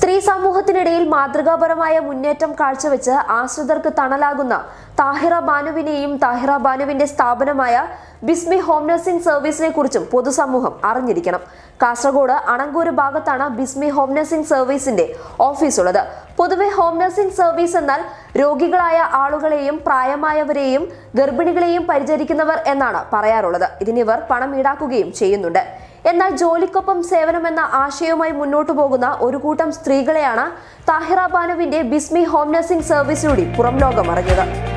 സ്ത്രീ സമൂഹത്തിനിടയിൽ മാതൃകാപരമായ മുന്നേറ്റം കാഴ്ചവെച്ച് ആശ്രിതർക്ക് തണലാകുന്ന താഹിറ ബാനുവിനെയും താഹിറ ബാനുവിന്റെ സ്ഥാപനമായ ബിസ്മി ഹോം നഴ്സിംഗ് സർവീസിനെ കുറിച്ചും പൊതുസമൂഹം അറിഞ്ഞിരിക്കണം. കാസർഗോഡ് അണങ്കൂര് ഭാഗത്താണ് ബിസ്മി ഹോം നഴ്സിംഗ് സർവീസിന്റെ ഓഫീസുള്ളത്. പൊതുവെ ഹോം നഴ്സിംഗ് സർവീസ് എന്നാൽ രോഗികളായ ആളുകളെയും പ്രായമായവരെയും ഗർഭിണികളെയും പരിചരിക്കുന്നവർ എന്നാണ് പറയാറുള്ളത്. ഇതിനിവർ പണം ഈടാക്കുകയും ചെയ്യുന്നുണ്ട്. എന്നാൽ ജോലിക്കൊപ്പം സേവനമെന്ന ആശയവുമായി മുന്നോട്ടു പോകുന്ന ഒരു കൂട്ടം സ്ത്രീകളെയാണ് താഹിറ ബാനുവിന്റെ ബിസ്മി ഹോം നഴ്സിംഗ് സർവീസിലൂടെ പുറം ലോകം അറിഞ്ഞത്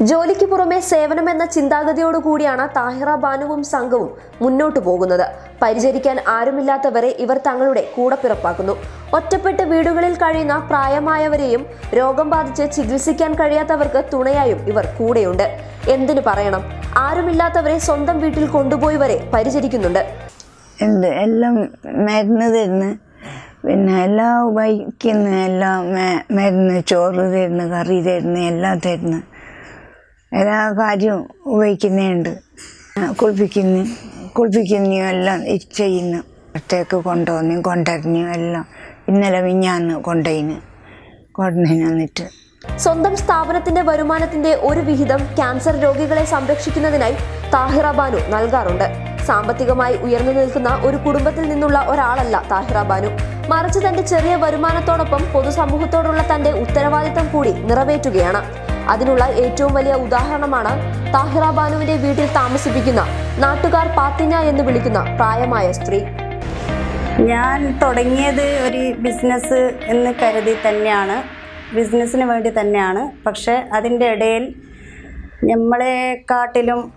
ജോലിക്ക് പുറമെ സേവനം എന്ന ചിന്താഗതിയോടു കൂടിയാണ് താഹിറ ബാനുവും സംഘവും മുന്നോട്ടു പോകുന്നത്. പരിചരിക്കാൻ ആരുമില്ലാത്തവരെ ഇവർ തങ്ങളുടെ കൂടെ പിറപ്പാക്കുന്നു. ഒറ്റപ്പെട്ട വീടുകളിൽ കഴിയുന്ന പ്രായമായവരെയും രോഗം ബാധിച്ച് ചികിത്സിക്കാൻ കഴിയാത്തവർക്ക് തുണയായും ഇവർ കൂടെയുണ്ട്. എന്തിനു പറയണം? ആരുമില്ലാത്തവരെ സ്വന്തം വീട്ടിൽ കൊണ്ടുപോയി വരെ പരിചരിക്കുന്നുണ്ട്. ഉണ്ട് എല്ലാം മരുന്ന് തരുന്നു. പിന്നെ എല്ലാം വഹിക്കുന്ന എല്ലാം മരുന്ന് ചോറ് തരുന്നു കറി തരുന്നു എല്ലാം തരുന്നു. എല്ലാ കാര്യവും ഉപയോഗിക്കുന്നുണ്ട്. കുളിപ്പിക്കുന്നു. കുളിപ്പിക്കുന്നു എല്ലാം ചെയ്യുന്നു. പുറത്തേക്ക് കൊണ്ടുവന്നു കൊണ്ടറിഞ്ഞു എല്ലാം. ഇന്നലെ മിഞ്ഞാന്ന് കൊണ്ടുപോയിന് കൊണ്ടുവന്നു വന്നിട്ട്. സ്വന്തം സ്ഥാപനത്തിന്റെ വരുമാനത്തിന്റെ ഒരു വിഹിതം ക്യാൻസർ രോഗികളെ സംരക്ഷിക്കുന്നതിനായി താഹിറ ബാനു നൽകാറുണ്ട്. സാമ്പത്തികമായി ഉയർന്നു നിൽക്കുന്ന ഒരു കുടുംബത്തിൽ നിന്നുള്ള ഒരാളല്ല താഹിറ ബാനു. മറിച്ച് തന്റെ ചെറിയ വരുമാനത്തോടൊപ്പം പൊതുസമൂഹത്തോടുള്ള തന്റെ ഉത്തരവാദിത്തം കൂടി നിറവേറ്റുകയാണ്. അതിനുള്ള ഏറ്റവും വലിയ ഉദാഹരണമാണ് താഹിറ ബാനുവിന്റെ വീട്ടിൽ താമസിപ്പിക്കുന്ന നാട്ടുകാർ പാത്തിഞ്ഞ എന്ന് വിളിക്കുന്ന പ്രായമായ സ്ത്രീ. ഞാൻ തുടങ്ങിയത് ഒരു ബിസിനസ് എന്ന് കരുതി തന്നെയാണ്. ബിസിനസ്സിന് വേണ്ടി തന്നെയാണ്. പക്ഷേ അതിന്റെ ഇടയിൽ നമ്മളെക്കാട്ടിലും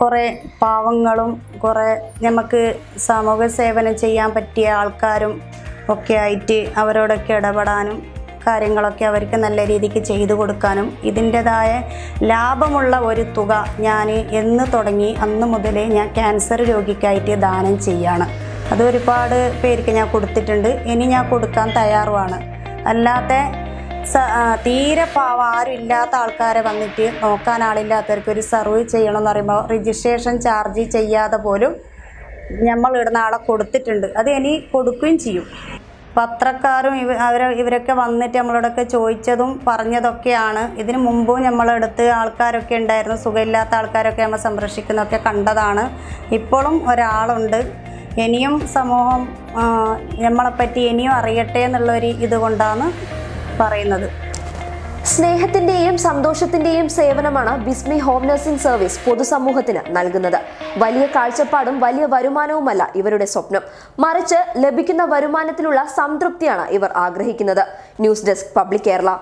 കുറേ പാവങ്ങളും കുറേ നമുക്ക് സമൂഹ സേവനം ചെയ്യാൻ പറ്റിയ ആൾക്കാരും ഒക്കെ ആയിട്ട് അവരോടൊക്കെ ഇടപെടാനും കാര്യങ്ങളൊക്കെ അവർക്ക് നല്ല രീതിക്ക് ചെയ്തു കൊടുക്കാനും ഇതിന്റെതായ ലാഭമുള്ള ഒരു തുക ഞാൻ എന്ന് തുടങ്ങി അന്ന് മുതലേ ഞാൻ ക്യാൻസർ രോഗിക്കായിട്ട് ദാനം ചെയ്യാണ്. അത് ഒരുപാട് പേർക്ക് ഞാൻ കൊടുത്തിട്ടുണ്ട്. ഇനി ഞാൻ കൊടുക്കാൻ തയ്യാറുമാണ് അല്ലാത്ത തീരെ പാവം ആരും ഇല്ലാത്ത ആൾക്കാരെ വന്നിട്ട് നോക്കാൻ ആളില്ലാത്തവർക്ക് ഒരു സർവ് ചെയ്യണം എന്ന് പറയുമ്പോൾ രജിസ്ട്രേഷൻ ചാർജ് ചെയ്യാതെ പോലും നമ്മൾ ഇടുന്ന ആളെ കൊടുത്തിട്ടുണ്ട്. അത് ഇനി കൊടുക്കുകയും ചെയ്യും. പത്രക്കാരും ഇവ അവർ ഇവരൊക്കെ വന്നിട്ട് നമ്മളോടൊക്കെ ചോദിച്ചതും പറഞ്ഞതൊക്കെയാണ്. ഇതിനു മുമ്പും നമ്മളെടുത്ത് ആൾക്കാരൊക്കെ ഉണ്ടായിരുന്നു. സുഖമില്ലാത്ത ആൾക്കാരൊക്കെ നമ്മൾ സംരക്ഷിക്കുന്നതൊക്കെ കണ്ടതാണ്. ഇപ്പോഴും ഒരാളുണ്ട്. ഇനിയും സമൂഹം നമ്മളെപ്പറ്റി ഇനിയും അറിയട്ടെ എന്നുള്ളൊരു ഇതുകൊണ്ടാണ് പറയുന്നത്. സ്നേഹത്തിന്റെയും സന്തോഷത്തിന്റെയും സേവനമാണ് ബിസ്മി ഹോം നഴ്സിംഗ് സർവീസ് പൊതുസമൂഹത്തിന് നൽകുന്നത്. വലിയ കാഴ്ചപ്പാടും വലിയ വരുമാനവുമല്ല ഇവരുടെ സ്വപ്നം. മറിച്ച് ലഭിക്കുന്ന വരുമാനത്തിലുള്ള സംതൃപ്തിയാണ് ഇവർ ആഗ്രഹിക്കുന്നത്. News desk public Kerala.